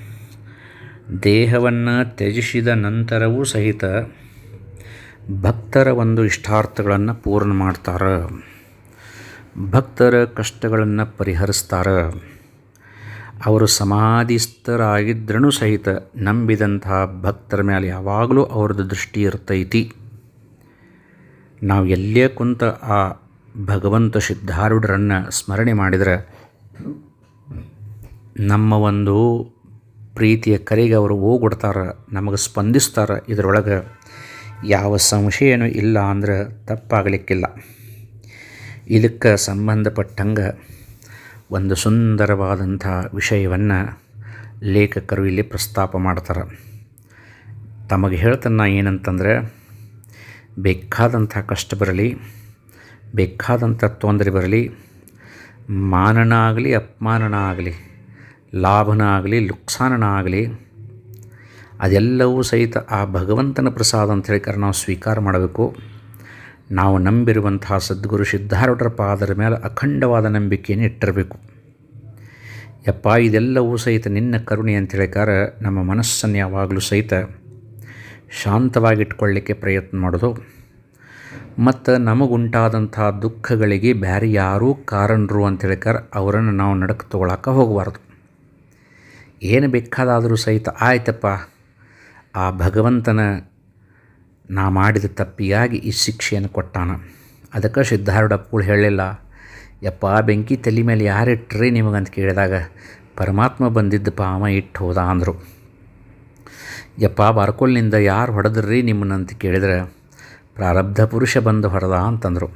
ದೇಹವನ್ನು ತ್ಯಜಿಸಿದ ನಂತರವೂ ಸಹಿತ ಭಕ್ತರ ಒಂದು ಇಷ್ಟಾರ್ಥಗಳನ್ನು ಪೂರ್ಣ ಮಾಡ್ತಾರೆ. ಭಕ್ತರ ಕಷ್ಟಗಳನ್ನು ಪರಿಹರಿಸ್ತಾರೆ. ಅವರು ಸಮಾಧಿಸ್ಥರಾಗಿದ್ದರೂ ಸಹಿತ ನಂಬಿದಂತಹ ಭಕ್ತರ ಮೇಲೆ ಯಾವಾಗಲೂ ಅವ್ರದ್ದು ದೃಷ್ಟಿ ಇರ್ತೈತಿ. ನಾವು ಎಲ್ಲೇ ಕುಂತ ಆ ಭಗವಂತ ಸಿದ್ಧಾರೂಢರನ್ನು ಸ್ಮರಣೆ ಮಾಡಿದರೆ ನಮ್ಮ ಒಂದು ಪ್ರೀತಿಯ ಕರೆಗೆ ಅವರು ಹೋಗೊಡ್ತಾರೆ ನಮಗೆ ಸ್ಪಂದಿಸ್ತಾರೆ. ಇದರೊಳಗೆ ಯಾವ ಸಂಶಯನೂ ಇಲ್ಲ ಅಂದ್ರೆ ತಪ್ಪಾಗಲಿಕ್ಕಿಲ್ಲ. ಇದಕ್ಕೆ ಸಂಬಂಧಪಟ್ಟಂಗೆ ಒಂದು ಸುಂದರವಾದಂಥ ವಿಷಯವನ್ನು ಲೇಖಕರು ಇಲ್ಲಿ ಪ್ರಸ್ತಾಪ ಮಾಡ್ತಾರೆ. ತಮಗೆ ಹೇಳ್ತಾನೆ ಏನಂತಂದರೆ, ಬೇಕಾದಂಥ ಕಷ್ಟ ಬರಲಿ, ಬೇಕಾದಂಥ ತೊಂದರೆ ಬರಲಿ ಮಾನನ ಆಗಲಿ ಅಪಮಾನನ ಆಗಲಿ ಲಾಭನ ಆಗಲಿ ಲುಕ್ಸಾನನ ಆಗಲಿ ಅದೆಲ್ಲವೂ ಸಹಿತ ಆ ಭಗವಂತನ ಪ್ರಸಾದ ಅಂತ ಹೇಳಿಕರೆ ನಾವು ಸ್ವೀಕಾರ ಮಾಡಬೇಕು. ನಾವು ನಂಬಿರುವಂತಹ ಸದ್ಗುರು ಸಿದ್ಧಾರೂಢರ ಪಾದರ ಮೇಲೆ ಅಖಂಡವಾದ ನಂಬಿಕೆಯನ್ನು ಇಟ್ಟಿರಬೇಕು. ಯಪ್ಪ, ಇದೆಲ್ಲವೂ ಸಹಿತ ನಿನ್ನ ಕರುಣೆ ಅಂತ ಹೇಳಿಕಾರ ನಮ್ಮ ಮನಸ್ಸನ್ನು ಯಾವಾಗಲೂ ಸಹಿತ ಶಾಂತವಾಗಿಟ್ಕೊಳ್ಳಿಕ್ಕೆ ಪ್ರಯತ್ನ ಮಾಡೋದು. ಮತ್ತು ನಮಗುಂಟಾದಂಥ ದುಃಖಗಳಿಗೆ ಬೇರೆ ಯಾರೂ ಕಾರಣರು ಅಂತ ಹೇಳಿಕಾರ ಅವರನ್ನು ನಾವು ನಡಕ್ಕೆ ತೊಗೊಳಕ್ಕೆ ಹೋಗಬಾರ್ದು. ಏನು ಬೇಕಾದಾದರೂ ಸಹಿತ ಆಯ್ತಪ್ಪ. ಆ ಭಗವಂತನ ನಾ ಮಾಡಿದ ತಪ್ಪಿಯಾಗಿ ಈ ಶಿಕ್ಷೆಯನ್ನು ಕೊಟ್ಟಾನ. ಅದಕ್ಕೆ ಸಿದ್ಧಾರೂಢಪ್ಪಗಳು ಹೇಳಲಿಲ್ಲ, ಯಪ್ಪ ಬೆಂಕಿ ತಲೆ ಮೇಲೆ ಯಾರಿಟ್ರಿ ನಿಮಗಂತ ಕೇಳಿದಾಗ? ಪರಮಾತ್ಮ ಬಂದಿದ್ದ ಪಾಮ ಇಟ್ಟು ಹೋದ ಅಂದರು. ಯಪ್ಪ, ಬಾರ್ಕೊಲ್ನಿಂದ ಯಾರು ಹೊಡೆದ್ರಿ ನಿಮ್ಮನ್ನಂತ ಕೇಳಿದ್ರೆ ಪ್ರಾರಬ್ಧ ಪುರುಷ ಬಂದು ಹೊಡೆದ ಅಂತಂದರು.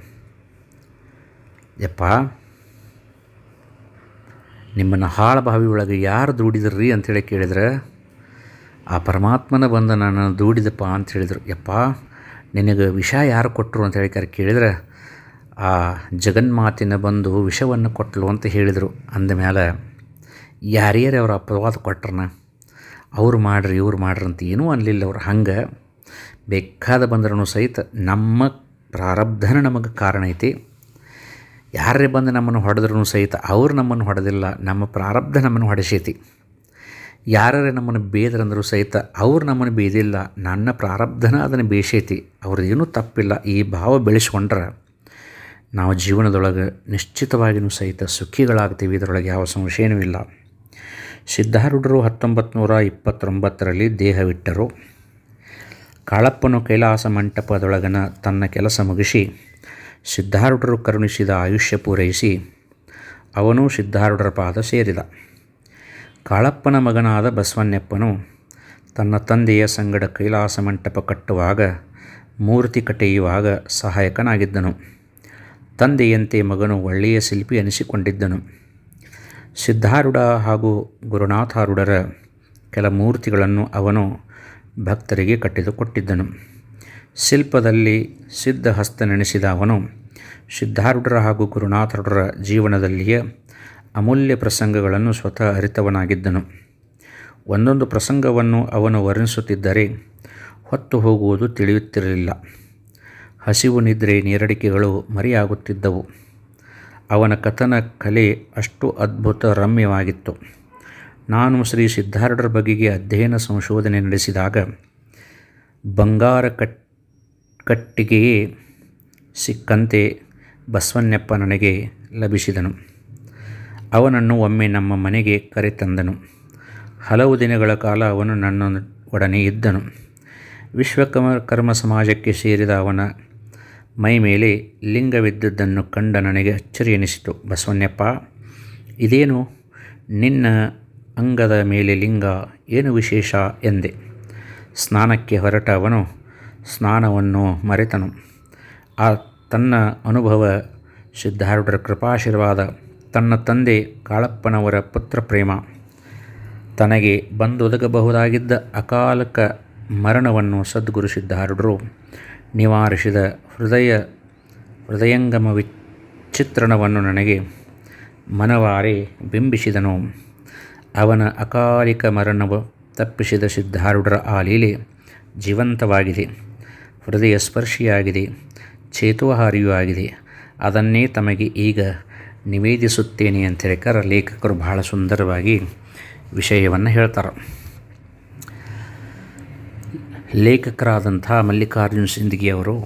ಯಪ್ಪ ನಿಮ್ಮನ್ನು ಹಾಳ ಬಾವಿ ಒಳಗೆ ಯಾರು ದೂಡಿದ್ರಿ ಅಂಥೇಳಿ ಕೇಳಿದ್ರೆ, ಆ ಪರಮಾತ್ಮನ ಬಂದು ನಾನು ದೂಡಿದಪ್ಪ ಅಂತ ಹೇಳಿದರು. ಯಪ್ಪ, ನಿನಗೆ ವಿಷ ಯಾರು ಕೊಟ್ಟರು ಅಂತ ಹೇಳಿ ಕೇಳಿದ್ರೆ, ಆ ಜಗನ್ಮಾತಿನ ಬಂದು ವಿಷವನ್ನು ಕೊಟ್ಟಲು ಅಂತ ಹೇಳಿದರು. ಅಂದಮೇಲೆ ಯಾರ್ಯಾರು ಅವ್ರ ಅಪವಾದ ಕೊಟ್ರನ? ಅವ್ರು ಮಾಡ್ರಿ, ಇವ್ರು ಮಾಡ್ರಿ ಅಂತ ಏನೂ ಅನ್ನಲಿಲ್ಲ ಅವ್ರು. ಹಂಗೆ ಬೇಕಾದ ಬಂದ್ರೂ ಸಹಿತ ನಮ್ಮ ಪ್ರಾರಬ್ಧನ ನಮಗೆ ಕಾರಣ ಐತಿ. ಯಾರೇ ಬಂದು ನಮ್ಮನ್ನು ಹೊಡೆದ್ರೂ ಸಹಿತ ಅವರು ನಮ್ಮನ್ನು ಹೊಡೆದಿಲ್ಲ, ನಮ್ಮ ಪ್ರಾರಬ್ಧ ನಮ್ಮನ್ನು ಹೊಡೆಸೈತಿ. ಯಾರೇ ನಮ್ಮನ್ನು ಬೇದ್ರಂದರೂ ಸಹಿತ ಅವ್ರು ನಮ್ಮನ್ನು ಬೇದಿಲ್ಲ, ನನ್ನ ಪ್ರಾರಬ್ಧನ ಅದನ್ನು ಬೇಸೈತಿ. ಅವ್ರದ್ದೇನೂ ತಪ್ಪಿಲ್ಲ, ಈ ಭಾವ ಬೆಳೆಸ್ಕೊಂಡ್ರೆ ನಾವು ಜೀವನದೊಳಗೆ ನಿಶ್ಚಿತವಾಗಿಯೂ ಸಹಿತ ಸುಖಿಗಳಾಗ್ತೀವಿ. ಇದರೊಳಗೆ ಯಾವ ಸಂಶಯನೂ ಇಲ್ಲ. ಸಿದ್ಧಾರೂಢರು ಹತ್ತೊಂಬತ್ತು ನೂರ ಇಪ್ಪತ್ತೊಂಬತ್ತರಲ್ಲಿ ದೇಹವಿಟ್ಟರು. ಕಾಳಪ್ಪನು ಕೈಲಾಸ ಮಂಟಪದೊಳಗನ ತನ್ನ ಕೆಲಸ ಮುಗಿಸಿ ಸಿದ್ಧಾರೂಢರು ಕರುಣಿಸಿದ ಆಯುಷ್ಯ ಪೂರೈಸಿ ಅವನು ಸಿದ್ಧಾರೂಢರ ಪಾದ ಸೇರಿದ. ಕಾಳಪ್ಪನ ಮಗನಾದ ಬಸವಣ್ಣಪ್ಪನು ತನ್ನ ತಂದೆಯ ಸಂಗಡ ಕೈಲಾಸ ಮಂಟಪ ಕಟ್ಟುವಾಗ ಮೂರ್ತಿ ಕಟ್ಟೆಯುವಾಗ ಸಹಾಯಕನಾಗಿದ್ದನು. ತಂದೆಯಂತೆ ಮಗನು ಒಳ್ಳೆಯ ಶಿಲ್ಪಿ ಅನಿಸಿಕೊಂಡಿದ್ದನು. ಸಿದ್ಧಾರೂಢ ಹಾಗೂ ಗುರುನಾಥಾರೂಢರ ಕೆಲ ಮೂರ್ತಿಗಳನ್ನು ಅವನು ಭಕ್ತರಿಗೆ ಕಟ್ಟಿದುಕೊಟ್ಟಿದ್ದನು. ಶಿಲ್ಪದಲ್ಲಿ ಸಿದ್ಧಹಸ್ತನೆನೆಸಿದ ಅವನು ಸಿದ್ಧಾರೂಢರ ಹಾಗೂ ಗುರುನಾಥರುಡರ ಜೀವನದಲ್ಲಿಯೇ ಅಮೂಲ್ಯ ಪ್ರಸಂಗಗಳನ್ನು ಸ್ವತಃ ಅರಿತವನಾಗಿದ್ದನು. ಒಂದೊಂದು ಪ್ರಸಂಗವನ್ನು ಅವನು ವರ್ಣಿಸುತ್ತಿದ್ದರೆ ಹೊತ್ತು ಹೋಗುವುದು ತಿಳಿಯುತ್ತಿರಲಿಲ್ಲ. ಹಸಿವು ನಿದ್ರೆ ನೀರಡಿಕೆಗಳು ಮರೆಯಾಗುತ್ತಿದ್ದವು. ಅವನ ಕಥನ ಕಲೆ ಅಷ್ಟು ಅದ್ಭುತ ರಮ್ಯವಾಗಿತ್ತು ನಾನು ಶ್ರೀ ಸಿದ್ಧಾರೂಢರ ಬಗೆಗೆ ಅಧ್ಯಯನ ಸಂಶೋಧನೆ ನಡೆಸಿದಾಗ ಬಂಗಾರ ಕಟ್ ಕಟ್ಟಿಗೆಯೇ ಸಿಕ್ಕಂತೆ ಬಸವಣ್ಣಪ್ಪ ನನಗೆ ಲಭಿಸಿದನು. ಅವನನ್ನು ಒಮ್ಮೆ ನಮ್ಮ ಮನೆಗೆ ಕರೆತಂದನು. ಹಲವು ದಿನಗಳ ಕಾಲ ಅವನು ನನ್ನ ಒಡನೆ ಇದ್ದನು. ವಿಶ್ವಕರ್ಮ ಕರ್ಮ ಸಮಾಜಕ್ಕೆ ಸೇರಿದ ಅವನ ಮೈ ಮೇಲೆ ಲಿಂಗವಿದ್ದುದನ್ನು ಕಂಡ ನನಗೆ ಅಚ್ಚರಿ ಎನಿಸಿತು ಬಸವಣ್ಣಪ್ಪ, ಇದೇನು ನಿನ್ನ ಅಂಗದ ಮೇಲೆ ಲಿಂಗ? ಏನು ವಿಶೇಷ? ಎಂದೆ. ಸ್ನಾನಕ್ಕೆ ಹೊರಟ ಅವನು ಸ್ನಾನವನ್ನು ಮರೆತನು. ಆ ತನ್ನ ಅನುಭವ ಸಿದ್ಧಾರೂಢರ ಕೃಪಾಶೀರ್ವಾದ, ತನ್ನ ತಂದೆ ಕಾಳಪ್ಪನವರ ಪುತ್ರ ಪ್ರೇಮ, ತನಗೆ ಬಂದೊದಗಬಹುದಾಗಿದ್ದ ಅಕಾಲಕ ಮರಣವನ್ನು ಸದ್ಗುರು ಸಿದ್ಧಾರೂಢರು ನಿವಾರಿಸಿದ ಹೃದಯ ಹೃದಯಂಗಮ ವಿಚಿತ್ರಣವನ್ನು ನನಗೆ ಮನವಾರೆ ಬಿಂಬಿಸಿದನು. ಅವನ ಅಕಾಲಿಕ ಮರಣವು ತಪ್ಪಿಸಿದ ಸಿದ್ಧಾರೂಢರ ಆ ಲೀಲೆ ಜೀವಂತವಾಗಿದೆ. ಹೃದಯ ಸ್ಪರ್ಶಿಯಾಗಿದೆ, ಚೇತುವಹಾರಿಯೂ ಆಗಿದೆ. ಅದನ್ನೇ ತಮಗೆ ಈಗ ನಿವೇದಿಸುತ್ತೇನೆ ಅಂತ ಹೇಳ್ಕಾರ ಲೇಖಕರು ಬಹಳ ಸುಂದರವಾಗಿ ವಿಷಯವನ್ನು ಹೇಳ್ತಾರೆ. ಲೇಖಕರಾದಂಥ ಮಲ್ಲಿಕಾರ್ಜುನ ಸಿಂದಗಿಯವರು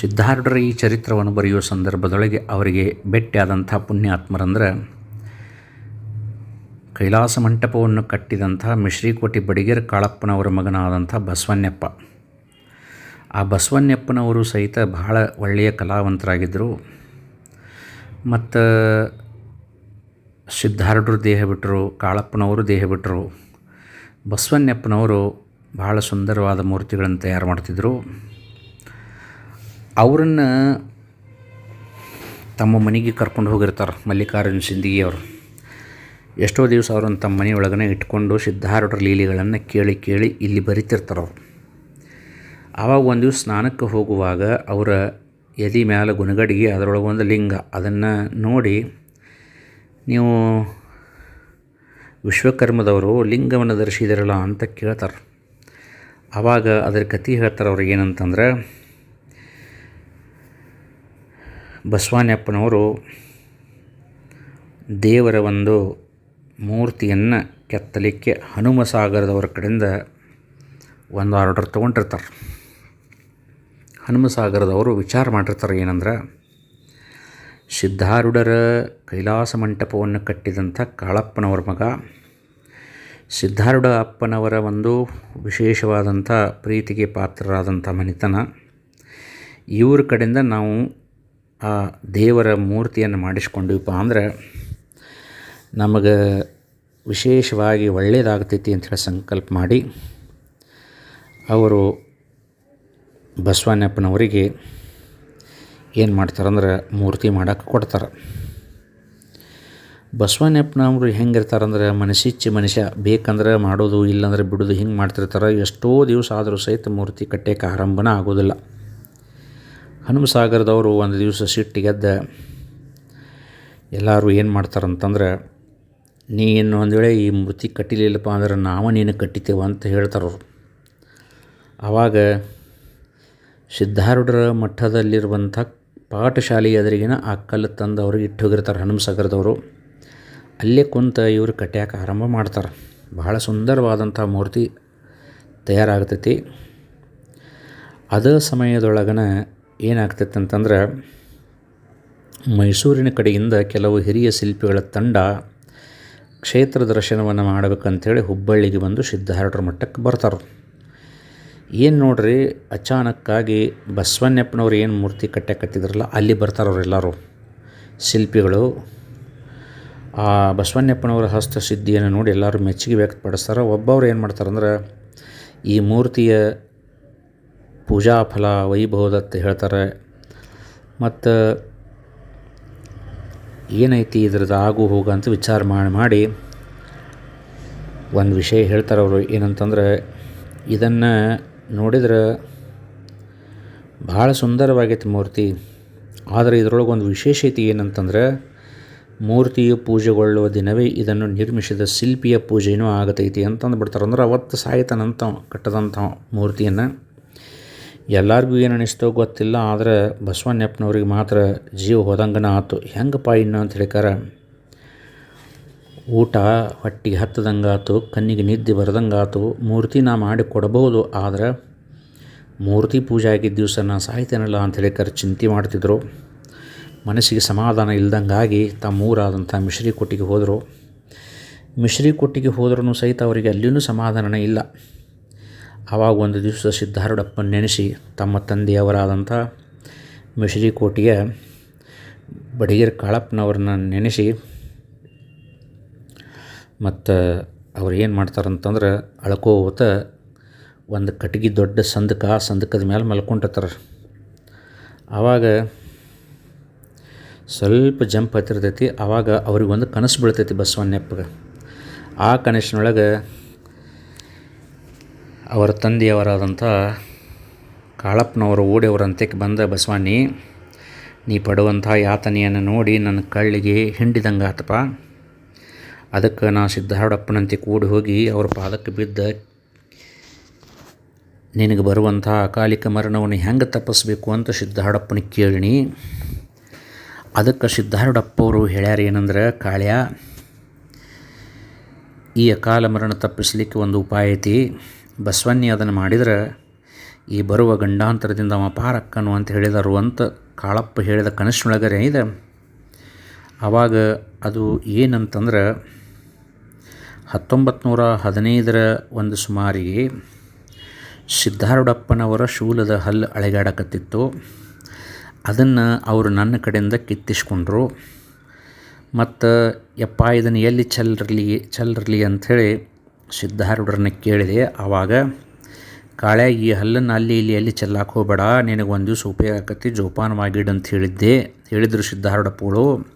ಸಿದ್ಧಾರ್ಢರ ಈ ಚರಿತ್ರವನ್ನು ಬರೆಯುವ ಸಂದರ್ಭದೊಳಗೆ ಅವರಿಗೆ ಭೇಟಿಯಾದಂಥ ಪುಣ್ಯಾತ್ಮರಂದ್ರೆ, ಕೈಲಾಸ ಮಂಟಪವನ್ನು ಕಟ್ಟಿದಂಥ ಮಿಶ್ರೀಕೋಟಿ ಬಡಿಗೇರ್ ಕಾಳಪ್ಪನವರ ಮಗನಾದಂಥ ಬಸವಣ್ಣಪ್ಪ. ಆ ಬಸವಣ್ಣಪ್ಪನವರು ಸಹಿತ ಬಹಳ ಒಳ್ಳೆಯ ಕಲಾವಂತರಾಗಿದ್ದರು. ಮತ್ತು ಸಿದ್ಧಾರೂಢರು ದೇಹ ಬಿಟ್ಟರು ಕಾಳಪ್ಪನವರು ದೇಹ ಬಿಟ್ಟರು ಬಸವಣ್ಣಪ್ಪನವರು ಬಹಳ ಸುಂದರವಾದ ಮೂರ್ತಿಗಳನ್ನು ತಯಾರು ಮಾಡ್ತಿದ್ದರು ಅವರನ್ನು ತಮ್ಮ ಮನೆಗೆ ಕರ್ಕೊಂಡು ಹೋಗಿರ್ತಾರೆ ಮಲ್ಲಿಕಾರ್ಜುನ ಸಿಂದಗಿಯವರು ಎಷ್ಟೋ ದಿವಸ ಅವ್ರನ್ನ ತಮ್ಮ ಮನೆಯೊಳಗನೆ ಇಟ್ಕೊಂಡು ಸಿದ್ಧಾರೂಢರ ಲೀಲೆಗಳನ್ನು ಕೇಳಿ ಕೇಳಿ ಇಲ್ಲಿ ಬರಿತಿರ್ತಾರೆ ಅವರು. ಆವಾಗ ಒಂದು ದಿವಸ ಸ್ನಾನಕ್ಕೆ ಹೋಗುವಾಗ ಅವರ ಎದೆ ಮ್ಯಾಲ ಗುಣಗಡಿಗೆ ಅದರೊಳಗೆ ಒಂದು ಲಿಂಗ. ಅದನ್ನು ನೋಡಿ ನೀವು ವಿಶ್ವಕರ್ಮದವರು ಲಿಂಗವನ್ನು ಧರಿಸಿದಿರಲ್ಲ ಅಂತ ಕೇಳ್ತಾರೆ. ಆವಾಗ ಅದರ ಕಥೆ ಹೇಳ್ತಾರೆ ಅವ್ರಿಗೆ ಏನಂತಂದ್ರೆ, ಬಸವಾನಪ್ಪನವರು ದೇವರ ಒಂದು ಮೂರ್ತಿಯನ್ನು ಕೆತ್ತಲಿಕ್ಕೆ ಹನುಮ ಸಾಗರದವರ ಕಡೆಯಿಂದ ಒಂದು ಆರ್ಡರ್ ತೊಗೊಂಡಿರ್ತಾರೆ. ಹನುಮ ಸಾಗರದವರು ವಿಚಾರ ಮಾಡಿರ್ತಾರೆ ಏನಂದ್ರೆ, ಸಿದ್ಧಾರೂಢರ ಕೈಲಾಸ ಮಂಟಪವನ್ನು ಕಟ್ಟಿದಂಥ ಕಾಳಪ್ಪನವರ ಮಗ, ಸಿದ್ಧಾರೂಢ ಅಪ್ಪನವರ ಒಂದು ವಿಶೇಷವಾದಂಥ ಪ್ರೀತಿಗೆ ಪಾತ್ರರಾದಂಥ ಮನೆತನ, ಇವ್ರ ಕಡೆಯಿಂದ ನಾವು ಆ ದೇವರ ಮೂರ್ತಿಯನ್ನು ಮಾಡಿಸ್ಕೊಂಡಿವಪ್ಪ ಅಂದ್ರೆ, ನಮಗೆ ವಿಶೇಷವಾಗಿ ಒಳ್ಳೆಯದಾಗ್ತೈತಿ ಹೇಳಿ ಸಂಕಲ್ಪ ಮಾಡಿ, ಅವರು ಬಸವಣ್ಣಪ್ಪನವರಿಗೆ ಏನು ಮಾಡ್ತಾರಂದ್ರೆ ಮೂರ್ತಿ ಮಾಡೋಕೆ ಕೊಡ್ತಾರೆ. ಬಸವಣ್ಣಪ್ಪನವರು ಹೆಂಗಿರ್ತಾರಂದ್ರೆ ಮನಸ್ಸಿಚ್ಚಿ ಮನುಷ್ಯ, ಬೇಕಂದ್ರೆ ಮಾಡೋದು, ಇಲ್ಲಾಂದ್ರೆ ಬಿಡೋದು ಹಿಂಗೆ ಮಾಡ್ತಿರ್ತಾರೆ. ಎಷ್ಟೋ ದಿವಸ ಆದರೂ ಸಹಿತ ಮೂರ್ತಿ ಕಟ್ಟೋಕೆ ಆರಂಭನ ಆಗೋದಿಲ್ಲ. ಹನುಮಸಾಗರದವರು ಒಂದು ದಿವಸ ಸಿಟ್ಟಿಗೆದ್ದ ಎಲ್ಲರೂ ಏನು ಮಾಡ್ತಾರಂತಂದ್ರೆ ನೀನು ಒಂದು ವೇಳೆ ಈ ಮೂರ್ತಿ ಕಟ್ಟಿಲಿಲ್ಲಪ್ಪ ಅಂದ್ರೆ ನಾವು ನೀನು ಕಟ್ಟಿತೇವೆ ಅಂತ ಹೇಳ್ತಾರವ್ರು ಆವಾಗ ಸಿದ್ಧಾರೂಢರ ಮಠದಲ್ಲಿರುವಂಥ ಪಾಠಶಾಲೆ ಎದುರಿಗಿನ ಆ ಕಲ್ಲು ತಂದು ಅವ್ರಿಗೆ ಇಟ್ಟು ಹೋಗಿರ್ತಾರೆ ಹನುಮಸಾಗರದವರು ಅಲ್ಲೇ ಕುಂತ ಇವರು ಕಟ್ಯಾಕ ಆರಂಭ ಮಾಡ್ತಾರೆ. ಬಹಳ ಸುಂದರವಾದಂಥ ಮೂರ್ತಿ ತಯಾರಾಗ್ತೈತಿ. ಅದೇ ಸಮಯದೊಳಗನ ಏನಾಗ್ತೈತೆ ಅಂತಂದ್ರೆ, ಮೈಸೂರಿನ ಕಡೆಯಿಂದ ಕೆಲವು ಹಿರಿಯ ಶಿಲ್ಪಿಗಳ ತಂಡ ಕ್ಷೇತ್ರ ದರ್ಶನವನ್ನು ಮಾಡಬೇಕಂತೇಳಿ ಹುಬ್ಬಳ್ಳಿಗೆ ಬಂದು ಸಿದ್ಧಾರೂಢರ ಮಟ್ಟಕ್ಕೆ ಬರ್ತಾರೆ. ಏನು ನೋಡ್ರಿ, ಅಚಾನಕ್ಕಾಗಿ ಬಸವಣ್ಣಪ್ಪನವ್ರು ಏನು ಮೂರ್ತಿ ಕಟ್ಟಕತ್ತಿದ್ರಲ್ಲ ಅಲ್ಲಿ ಬರ್ತಾರೆ ಅವರೆಲ್ಲರೂ ಶಿಲ್ಪಿಗಳು. ಆ ಬಸವಣ್ಣಪ್ಪನವರ ಹಸ್ತಸಿದ್ಧಿಯನ್ನು ನೋಡಿ ಎಲ್ಲರೂ ಮೆಚ್ಚುಗೆ ವ್ಯಕ್ತಪಡಿಸ್ತಾರೆ. ಒಬ್ಬವ್ರು ಏನು ಮಾಡ್ತಾರಂದ್ರೆ, ಈ ಮೂರ್ತಿಯ ಪೂಜಾ ಫಲ ವೈಭವದತ್ತ ಹೇಳ್ತಾರೆ. ಮತ್ತು ಏನೈತಿ ಇದ್ರದ್ದು ಆಗು ಹೋಗು ಅಂತ ವಿಚಾರ ಮಾಡಿ ಮಾಡಿ ಒಂದು ವಿಷಯ ಹೇಳ್ತಾರೆ ಅವರು ಏನಂತಂದ್ರೆ, ಇದನ್ನು ನೋಡಿದ್ರೆ ಭಾಳ ಸುಂದರವಾಗೈತೆ ಮೂರ್ತಿ. ಆದರೆ ಇದರೊಳಗೆ ಒಂದು ವಿಶೇಷತೆ ಏನಂತಂದ್ರೆ ಮೂರ್ತಿಯು ಪೂಜೆಗೊಳ್ಳುವ ದಿನವೇ ಇದನ್ನು ನಿರ್ಮಿಸಿದ ಶಿಲ್ಪಿಯ ಪೂಜೆಯೂ ಆಗತೈತಿ ಅಂತಂದು ಬಿಡ್ತಾರೆ ಅಂದ್ರೆ ಅವತ್ತು ಸಾಯ್ತಾನಂತ ಕಟ್ಟದಂಥ ಮೂರ್ತಿಯನ್ನು. ಎಲ್ಲರಿಗೂ ಏನು ಅನಿಸ್ತೋ ಗೊತ್ತಿಲ್ಲ, ಆದರೆ ಬಸವಣ್ಣಪ್ಪನವ್ರಿಗೆ ಮಾತ್ರ ಜೀವ ಹೋದಂಗನ ಆಯ್ತು ಹೆಂಗಪ್ಪ ಇನ್ನು ಅಂತ ಹೇಳಿಕಾರ ಊಟ ಹೊಟ್ಟಿಗೆ ಹತ್ತದಂಗಾತು, ಕಣ್ಣಿಗೆ ನಿದ್ದೆ ಬರದಂಗಾತು ಮೂರ್ತಿ ನಾ ಮಾಡಿ ಕೊಡಬಹುದು, ಆದರೆ ಮೂರ್ತಿ ಪೂಜೆ ಆಗಿದ್ದ ದಿವಸ ನಾ ಸಾಯ್ತೇನಲ್ಲ ಅಂತ ಕರೆ ಚಿಂತೆ ಮಾಡ್ತಿದ್ರು. ಮನಸ್ಸಿಗೆ ಸಮಾಧಾನ ಇಲ್ದಂಗಾಗಿ ತಮ್ಮ ಊರಾದಂಥ ಮಿಶ್ರಿಕೊಟ್ಟಿಗೆ ಹೋದರು. ಮಿಶ್ರಿಕೊಟ್ಟಿಗೆ ಹೋದ್ರೂ ಸಹಿತ ಅವರಿಗೆ ಅಲ್ಲಿಯೂ ಸಮಾಧಾನನೇ ಇಲ್ಲ. ಆವಾಗ ಒಂದು ದಿವಸ ಸಿದ್ಧಾರೂಢಪ್ಪನ ನೆನೆಸಿ ತಮ್ಮ ತಂದೆಯವರಾದಂಥ ಮಿಶ್ರಿ ಕೋಟೆಯ ಬಡಿಗೇರ್ ಕಾಳಪ್ಪನವ್ರನ್ನ ನೆನೆಸಿ ಮತ್ತು ಅವ್ರು ಏನು ಮಾಡ್ತಾರೆ ಅಂತಂದ್ರೆ ಅಳ್ಕೋತ ಒಂದು ಕಟ್ಗೆ ದೊಡ್ಡ ಸಂದಕ, ಆ ಸಂದಕದ ಮೇಲೆ ಮಲ್ಕೊಂಡಿರ್ತಾರೆ. ಆವಾಗ ಸ್ವಲ್ಪ ಜಂಪ್ ಹತ್ತಿರ್ತೈತಿ ಆವಾಗ ಅವ್ರಿಗೆ ಒಂದು ಕನಸು ಬೀಳ್ತೈತಿ ಬಸವಣ್ಣಪ್ಪಗೆ ಆ ಕನಸಿನೊಳಗೆ ಅವರ ತಂದೆಯವರಾದಂಥ ಕಾಳಪ್ಪನವರು ಓಡಿಯವರ ಅಂತ್ಯಕ್ಕೆ ಬಂದ ಬಸವಾಣಿ, ನೀ ಪಡುವಂಥ ಯಾತನೆಯನ್ನು ನೋಡಿ ನನ್ನ ಕಳ್ಳಿಗೆ ಹಿಂಡಿದಂಗೆ ಆತಪ್ಪ ಅದಕ್ಕೆ ನಾ ಸಿದ್ಧಾರೂಢಪ್ಪನಂತೆ ಕೂಡಿ ಹೋಗಿ ಅವ್ರ ಪಾದಕ್ಕೆ ಬಿದ್ದ, ನಿನಗೆ ಬರುವಂಥ ಅಕಾಲಿಕ ಮರಣವನ್ನು ಹೆಂಗೆ ತಪ್ಪಿಸ್ಬೇಕು ಅಂತ ಸಿದ್ಧಾರೂಢಪ್ಪನಿಗೆ ಕೇಳಿನಿ ಅದಕ್ಕೆ ಸಿದ್ಧಾರೂಢಪ್ಪವರು ಹೇಳ್ಯಾರ ಏನಂದ್ರೆ, ಕಾಳ್ಯ, ಈ ಅಕಾಲ ಮರಣ ತಪ್ಪಿಸ್ಲಿಕ್ಕೆ ಒಂದು ಉಪಾಯ ಐತಿ. ಬಸವಣ್ಣಿ ಅದನ್ನು ಮಾಡಿದ್ರೆ ಈ ಬರುವ ಗಂಡಾಂತರದಿಂದ ಅವ ಪಾರಕ್ಕನು ಅಂತ ಹೇಳಿದರು ಅಂತ ಕಾಳಪ್ಪ ಹೇಳಿದ ಕನಸಿನೊಳಗರೆ ಇದೆ ಆವಾಗ ಅದು ಏನಂತಂದ್ರೆ ಹತ್ತೊಂಬತ್ತು ನೂರ ಹದಿನೈದರ ಒಂದು ಸುಮಾರಿಗೆ ಸಿದ್ಧಾರೂಢಪ್ಪನವರ ಶೂಲದ ಹಲ್ಲು ಅಳೆಗಾಡಕತ್ತಿತ್ತು ಅದನ್ನು ಅವರು ನನ್ನ ಕಡೆಯಿಂದ ಕಿತ್ತಿಸ್ಕೊಂಡ್ರು. ಮತ್ತು ಯಪ್ಪ ಇದನ್ನು ಎಲ್ಲಿ ಚಲ್ರಲಿ ಚಲ್ರಲಿ ಅಂಥೇಳಿ ಸಿದ್ಧಾರೂಢರನ್ನ ಕೇಳಿದೆ. ಆವಾಗ, ಕಾಳೆ, ಈ ಹಲ್ಲನ್ನು ಅಲ್ಲಿ ಇಲ್ಲಿ ಎಲ್ಲಿ ಚೆಲ್ಲಾಕೆ ಹೋಗಬೇಡ, ನಿನಗೆ ಒಂದು ದಿವಸ ಉಪಯೋಗ ಆಕತಿ ಜೋಪಾನವಾಗಿಡು ಅಂತ ಹೇಳಿದ್ದೆ. ಹೇಳಿದರು ಸಿದ್ಧಾರೂಢಪ್ಪಗಳು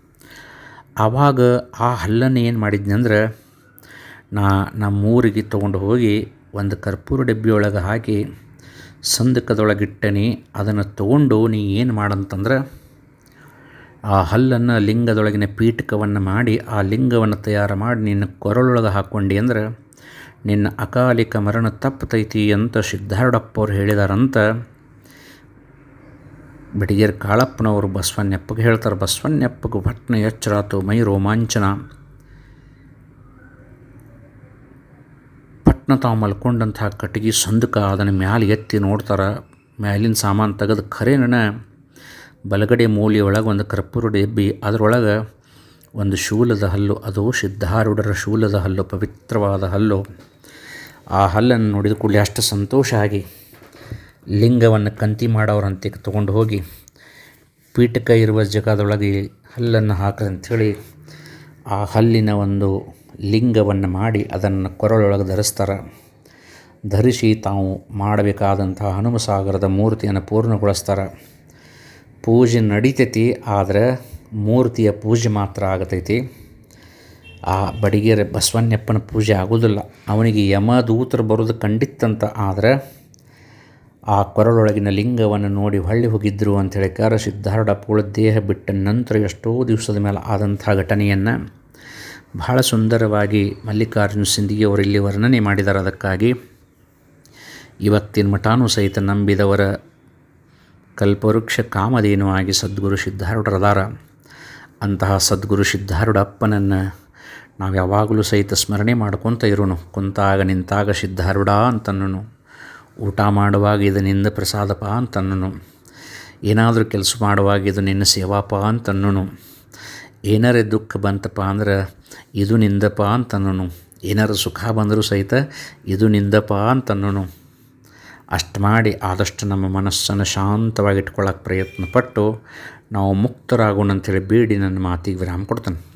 ಆವಾಗ ಆ ಹಲ್ಲನ್ನು ಏನು ಮಾಡಿದ್ನಿ ಅಂದ್ರೆ ನಾ ನಮ್ಮೂರಿಗೆ ತೊಗೊಂಡು ಹೋಗಿ ಒಂದು ಕರ್ಪೂರ ಡಬ್ಬಿಯೊಳಗೆ ಹಾಕಿ ಸಂದಕದೊಳಗಿಟ್ಟನಿ. ಅದನ್ನು ತಗೊಂಡು ನೀ ಏನು ಮಾಡಂತಂದ್ರೆ ಆ ಹಲ್ಲನ್ನು ಲಿಂಗದೊಳಗಿನ ಪೀಠಕವನ್ನು ಮಾಡಿ ಆ ಲಿಂಗವನ್ನು ತಯಾರು ಮಾಡಿ ನಿನ್ನ ಕೊರಳೊಳಗೆ ಹಾಕ್ಕೊಂಡು ಅಂದ್ರೆ ನಿನ್ನ ಅಕಾಲಿಕ ಮರಣ ತಪ್ಪತೈತಿ ಅಂತ ಸಿದ್ಧಾರೂಢಪ್ಪವ್ರು ಹೇಳಿದಾರಂತ ಬಿಡಿಗೇರ್ ಕಾಳಪ್ಪನವರು ಬಸವಣ್ಣಪ್ಪಗೆ ಹೇಳ್ತಾರೆ. ಬಸವಣ್ಣಪ್ಪಗೆ ಭಟ್ನ ಎಚ್ಚರಾತು ಮೈ ರೋಮಾಂಚನ. ಪಟ್ನ ತಾವು ಮಲ್ಕೊಂಡಂತಹ ಕಟ್ಟಿಗೆ ಸಂದಕ ಅದನ್ನು ಮ್ಯಾಲೆ ಎತ್ತಿ ನೋಡ್ತಾರೆ, ಮ್ಯಾಲಿನ ಸಾಮಾನು ತೆಗೆದು ಖರೇನ ಬಲಗಡೆ ಮೂಲೆಯೊಳಗೆ ಒಂದು ಕರ್ಪೂರ ಡಬ್ಬಿ ಅದರೊಳಗೆ ಒಂದು ಶೂಲದ ಹಲ್ಲು, ಅದು ಸಿದ್ಧಾರೂಢರ ಶೂಲದ ಹಲ್ಲು, ಪವಿತ್ರವಾದ ಹಲ್ಲು. ಆ ಹಲ್ಲನ್ನು ನೋಡಿದ ಕೂಡಲೇ ಅಷ್ಟು ಸಂತೋಷ ಆಗಿ ಲಿಂಗವನ್ನು ಕಂತಿ ಮಾಡೋರಂತೆ ತೊಗೊಂಡು ಹೋಗಿ ಪೀಠಕ ಇರುವ ಜಗದೊಳಗೆ ಹಲ್ಲನ್ನು ಹಾಕದಂಥೇಳಿ ಆ ಹಲ್ಲಿನ ಒಂದು ಲಿಂಗವನ್ನು ಮಾಡಿ ಅದನ್ನು ಕೊರಳೊಳಗೆ ಧರಿಸ್ತಾರೆ. ಧರಿಸಿ ತಾವು ಮಾಡಬೇಕಾದಂಥ ಹನುಮಸಾಗರದ ಮೂರ್ತಿಯನ್ನು ಪೂರ್ಣಗೊಳಿಸ್ತಾರೆ. ಪೂಜೆ ನಡೀತೈತಿ, ಆದರೆ ಮೂರ್ತಿಯ ಪೂಜೆ ಮಾತ್ರ ಆಗತೈತಿ. ಆ ಬಡಿಗೆರೆ ಬಸವಣ್ಣಪ್ಪನ ಪೂಜೆ ಆಗೋದಿಲ್ಲ. ಅವನಿಗೆ ಯಮದೂತರು ಬರೋದು ಕಂಡಿತ್ತಂತ ಆದರೆ ಆ ಕೊರಳೊಳಗಿನ ಲಿಂಗವನ್ನು ನೋಡಿ ಹೊಳ್ಳಿ ಹೋಗಿದ್ದರು ಅಂತ ಹೇಳಿಕಾರ ಪೂಳ ದೇಹ ಬಿಟ್ಟ ನಂತರ ಎಷ್ಟೋ ದಿವಸದ ಮೇಲೆ ಆದಂಥ ಘಟನೆಯನ್ನು ಬಹಳ ಸುಂದರವಾಗಿ ಮಲ್ಲಿಕಾರ್ಜುನ ಸಿಂಧಿಗೆ ಅವರು ಇಲ್ಲಿ ವರ್ಣನೆ ಮಾಡಿದ್ದಾರೆ ಅದಕ್ಕಾಗಿ ಇವತ್ತಿನ ಮಠಾನು ಸಹಿತ ನಂಬಿದವರ ಕಲ್ಪವೃಕ್ಷ ಕಾಮಧೇನುವಾಗಿ ಸದ್ಗುರು ಸಿದ್ಧಾರೂಢರದಾರ ಅಂತಹ ಸದ್ಗುರು ಸಿದ್ಧಾರೂಢಪ್ಪನನ್ನು ನಾವು ಯಾವಾಗಲೂ ಸಹಿತ ಸ್ಮರಣೆ ಮಾಡ್ಕೊತ ಇರೋನು. ಕುಂತಾಗ ನಿಂತಾಗ ಸಿದ್ಧಾರೂಢ ಅಂತನ್ನನು. ಊಟ ಮಾಡುವಾಗ ಇದು ನಿಂದ ಪ್ರಸಾದಪ ಅಂತನ್ನನು. ಏನಾದರೂ ಕೆಲಸ ಮಾಡುವಾಗ ಇದು ನಿನ್ನ ಸೇವಾಪ ಅಂತನ್ನನು. ಏನಾರೇ ದುಃಖ ಬಂತಪ್ಪ ಅಂದ್ರೆ ಇದು ನಿಂದಪ್ಪ ಅಂತನ್ನನು. ಏನಾರು ಸುಖ ಬಂದರೂ ಸಹಿತ ಇದು ನಿಂದಪ್ಪ ಅಂತನ್ನನು. ಅಷ್ಟು ಮಾಡಿ ಆದಷ್ಟು ನಮ್ಮ ಮನಸ್ಸನ್ನು ಶಾಂತವಾಗಿಟ್ಕೊಳ್ಳೋಕೆ ಪ್ರಯತ್ನಪಟ್ಟು ಪ್ರಯತ್ನ ಪಟ್ಟು ನಾವು ಮುಕ್ತರಾಗೋಣ ಅಂತೇಳಿ ಬೇಡಿ ನನ್ನ ಮಾತಿಗೆ ವಿರಾಮ ಕೊಡ್ತಾನೆ.